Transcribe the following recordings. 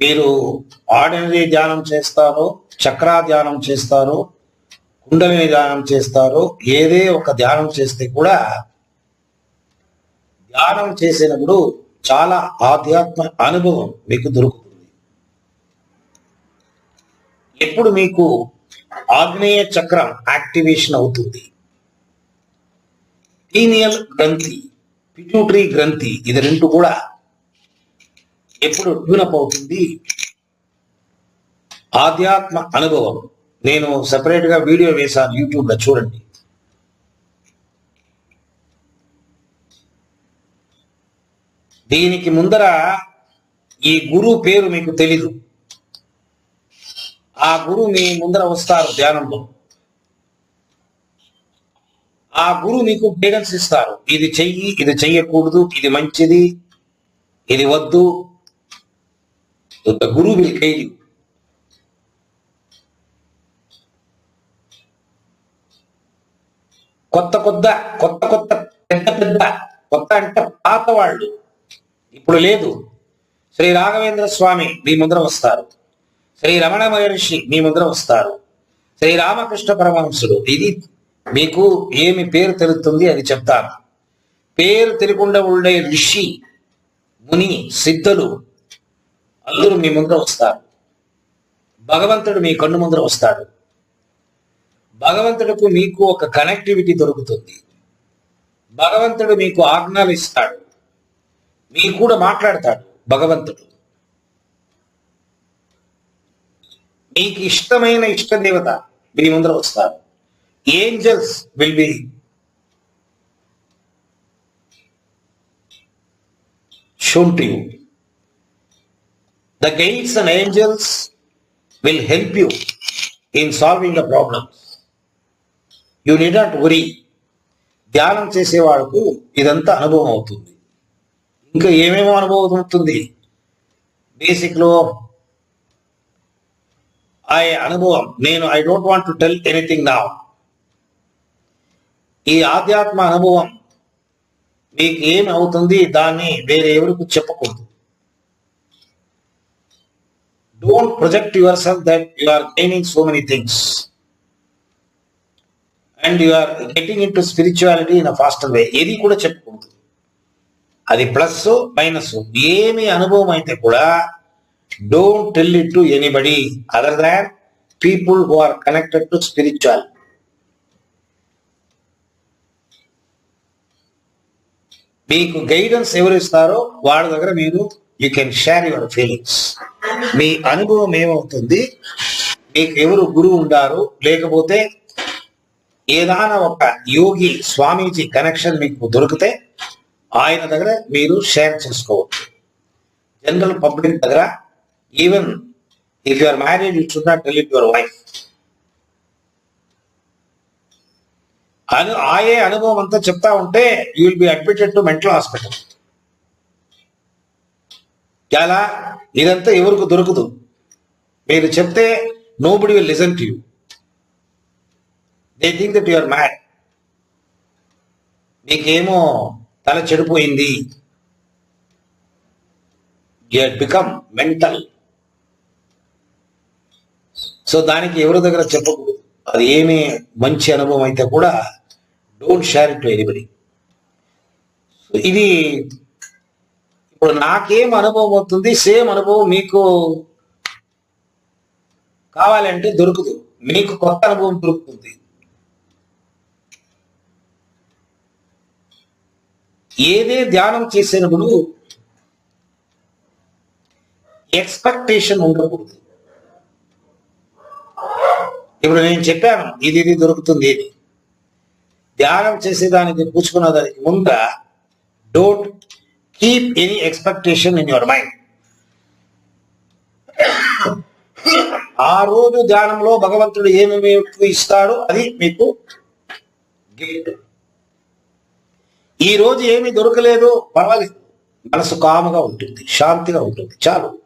మీరు ఆర్డినరీ ధ్యానం చేస్తారు చక్రా ధ్యానం చేస్తారు కుండలిని ధ్యానం చేస్తారు ఏదే ఒక ధ్యానం చేస్తే కూడా ధ్యానం చేసినప్పుడు చాలా ఆధ్యాత్మ అనుభవం మీకు దొరుకుతుంది. ఎప్పుడు మీకు ఆగ్నేయ చక్రం యాక్టివేషన్ అవుతుంది? పీనియల్ గ్రంథి పిట్యూటరీ గ్రంథి ఇది రెండు కూడా ఎప్పుడు ట్యూనప్ అవుతుంది ఆధ్యాత్మ అనుభవం. నేను సెపరేట్గా వీడియో వేశాను యూట్యూబ్లో చూడండి. దీనికి ముందర ఈ గురువు పేరు మీకు తెలీదు. ఆ గురువు మీ ముందర వస్తారు ధ్యానంలో. ఆ గురువు మీకు గైడెన్స్ ఇస్తారు. ఇది చెయ్యి ఇది చెయ్యకూడదు ఇది మంచిది ఇది వద్దు So the guru will guide you. కొత్త కొత్త కొత్త కొత్త పెద్ద పెద్ద కొత్త అంటే పాత వాళ్ళు. ఇప్పుడు లేదు. శ్రీ రాఘవేంద్ర స్వామి మీ ముందర వస్తారు. శ్రీ రమణ మహర్షి మీ ముందర వస్తారు. శ్రీ రామకృష్ణ పరమహంసుడు ఇది మీకు ఏమి పేరు తెలుస్తుంది అది చెప్తాను. పేరు తెలియకుండా ఉండే ఋషి ముని సిద్ధులు అందరూ మీ ముందర వస్తారు. భగవంతుడు మీ కన్ను ముందర వస్తాడు. భగవంతుడికి మీకు ఒక కనెక్టివిటీ దొరుకుతుంది. భగవంతుడు మీకు ఆజ్ఞలు ఇస్తాడు. మీకు కూడా మాట్లాడతాడు భగవంతుడు. మీకు ఇష్టమైన ఇష్ట దేవత మీ ముందర వస్తారు. Angels will be shown to you The guides and angels will help you in solving the problems. You need not worry. ధ్యానం చేసేవాళ్ళకు ఇదంతా అనుభవం అవుతుంది. ఇంకా ఏమేమో అనుభవం అవుతుంది? బేసిక్లో ఆ అనుభవం. నేను I don't want to tell anything నా ఈ ఆధ్యాత్మ అనుభవం మీకు ఏమి అవుతుంది? దాన్ని వేరే ఎవరికి చెప్పకూడదు. Don't project yourself that you are gaining so many things and you are getting into spirituality in a faster way ఏది కూడా చెప్పకూడదు. అది ప్లస్ మైనస్ ఏమి అనుభవం అయితే కూడా don't tell it to anybody other than people who are connected to spiritual మీకు guidance ఎవరు ఇస్తారో వాళ్ళ దగ్గర మీరు you can share your feelings మీ అనుభవం ఏమవుతుంది? మీకు ఎవరు గురువు ఉండారు? లేకపోతే ఏదైనా ఒక యోగి స్వామీజీ కనెక్షన్ మీకు దొరికితే ఆయన దగ్గర మీరు షేర్ చేసుకోవచ్చు. జనరల్ పబ్లిక్ దగ్గర even if your marriage you should not tell it your wife అను ఆయే అనుభవం అంతా చెప్తా ఉంటే you will be admitted to mental hospital ఎలా ఇదంతా ఎవరికి దొరకదు. మీరు చెప్తే nobody will listen to you they think that your mad నీకేమో తల చెడిపోయింది. యు బికమ్ మెంటల్ సో దానికి ఎవరి దగ్గర చెప్పకూడదు. అది ఏమి మంచి అనుభవం అయితే కూడా don't share it to anybody ఇది ఇప్పుడు నాకేం అనుభవం అవుతుంది సేమ్ అనుభవం మీకు కావాలంటే దొరుకుదు మీకు కొత్త అనుభవం దొరుకుతుంది. ఏదే ధ్యానం చేసినప్పుడు ఎక్స్పెక్టేషన్ ఉండకూడదు. ఇప్పుడు నేను చెప్పాను ఇది ఇది దొరుకుతుంది. ఇది ధ్యానం చేసేదానికి పూచుకున్న దానికి ముంద don't keep any expectation in your mind ఆ రోజు ధ్యానంలో భగవంతుడు ఏమేమి ఇస్తాడో అది మీకు గిఫ్ట్. ఈ రోజు ఏమి దొరకలేదు పర్వాలేదు. మనసు కాముగా ఉంటుంది శాంతిగా ఉంటుంది చాలు.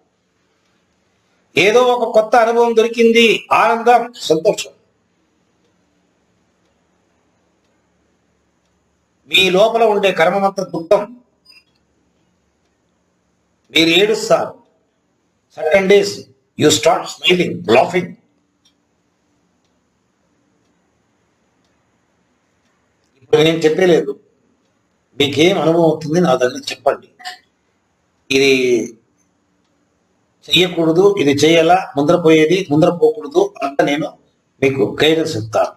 ఏదో ఒక కొత్త అనుభవం దొరికింది ఆనందం సంతోషం. మీ లోపల ఉండే కర్మమంత దుఃఖం మీరు ఏడుస్తారు. Certain days you start smiling laughing ఇప్పుడు నేను చెప్పలేదు. మీకేం అనుభవం అవుతుంది నా దాన్ని చెప్పండి. ఇది చెయ్యకూడదు ఇది చేయాలా ముందర పోయేది ముందర పోకూడదు అంత నేను మీకు గైడెన్స్ ఇస్తాను.